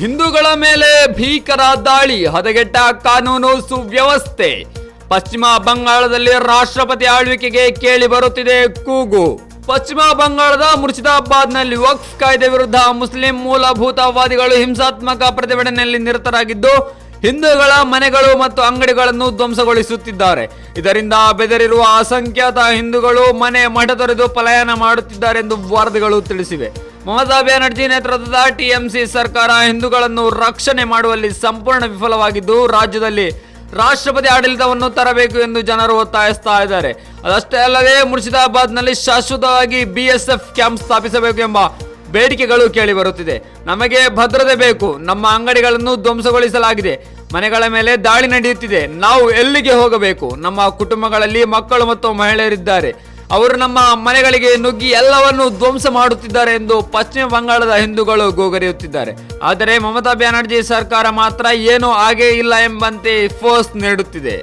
ಹಿಂದೂಗಳ ಮೇಲೆ ಭೀಕರ ದಾಳಿ, ಹದಗೆಟ್ಟ ಕಾನೂನು ಸುವ್ಯವಸ್ಥೆ. ಪಶ್ಚಿಮ ಬಂಗಾಳದಲ್ಲಿ ರಾಷ್ಟ್ರಪತಿ ಆಳ್ವಿಕೆಗೆ ಕೇಳಿ ಬರುತ್ತಿದೆ ಕೂಗು. ಪಶ್ಚಿಮ ಬಂಗಾಳದ ಮುರ್ಷಿದಾಬಾದ್ನಲ್ಲಿ ವಕ್ಫ್ ಕಾಯ್ದೆ ವಿರುದ್ಧ ಮುಸ್ಲಿಂ ಮೂಲಭೂತವಾದಿಗಳು ಹಿಂಸಾತ್ಮಕ ಪ್ರತಿಭಟನೆಯಲ್ಲಿ ನಿರತರಾಗಿದ್ದು, ಹಿಂದೂಗಳ ಮನೆಗಳು ಮತ್ತು ಅಂಗಡಿಗಳನ್ನು ಧ್ವಂಸಗೊಳಿಸುತ್ತಿದ್ದಾರೆ. ಇದರಿಂದ ಬೆದರಿರುವ ಅಸಂಖ್ಯಾತ ಹಿಂದೂಗಳು ಮನೆ ಮಠ ತೊರೆದು ಪಲಾಯನ ಮಾಡುತ್ತಿದ್ದಾರೆ ಎಂದು ವರದಿಗಳು ತಿಳಿಸಿವೆ. ಮಮತಾ ಬ್ಯಾನರ್ಜಿ ನೇತೃತ್ವದ ಟಿಎಂಸಿ ಸರ್ಕಾರ ಹಿಂದೂಗಳನ್ನು ರಕ್ಷಣೆ ಮಾಡುವಲ್ಲಿ ಸಂಪೂರ್ಣ ವಿಫಲವಾಗಿದ್ದು, ರಾಜ್ಯದಲ್ಲಿ ರಾಷ್ಟ್ರಪತಿ ಆಡಳಿತವನ್ನು ತರಬೇಕು ಎಂದು ಜನರು ಒತ್ತಾಯಿಸ್ತಾ ಇದ್ದಾರೆ. ಅದಷ್ಟೇ ಅಲ್ಲದೆ ಮುರ್ಷಿದಾಬಾದ್ನಲ್ಲಿ ಶಾಶ್ವತವಾಗಿ ಬಿಎಸ್ಎಫ್ ಕ್ಯಾಂಪ್ ಸ್ಥಾಪಿಸಬೇಕು ಎಂಬ ಬೇಡಿಕೆಗಳು ಕೇಳಿ ಬರುತ್ತಿದೆ. ನಮಗೆ ಭದ್ರತೆ ಬೇಕು, ನಮ್ಮ ಅಂಗಡಿಗಳನ್ನು ಧ್ವಂಸಗೊಳಿಸಲಾಗಿದೆ. ಮನೆಗಳ ಮೇಲೆ ದಾಳಿ ನಡೆಯುತ್ತಿದೆ. ನಾವು ಎಲ್ಲಿಗೆ ಹೋಗಬೇಕು? ನಮ್ಮ ಕುಟುಂಬಗಳಲ್ಲಿ ಮಕ್ಕಳು ಮತ್ತು ಮಹಿಳೆಯರಿದ್ದಾರೆ. ಅವರು ನಮ್ಮ ಮನೆಗಳಿಗೆ ನುಗ್ಗಿ ಎಲ್ಲವನ್ನೂ ಧ್ವಂಸ ಮಾಡುತ್ತಿದ್ದಾರೆ ಎಂದು ಪಶ್ಚಿಮ ಬಂಗಾಳದ ಹಿಂದೂಗಳು ಗೋಗರಿಯುತ್ತಿದ್ದಾರೆ. ಆದರೆ ಮಮತಾ ಬ್ಯಾನರ್ಜಿ ಸರ್ಕಾರ ಮಾತ್ರ ಏನೂ ಆಗೇ ಇಲ್ಲ ಎಂಬಂತೆ ಫೋರ್ಸ್ ನೀಡುತ್ತಿದೆ.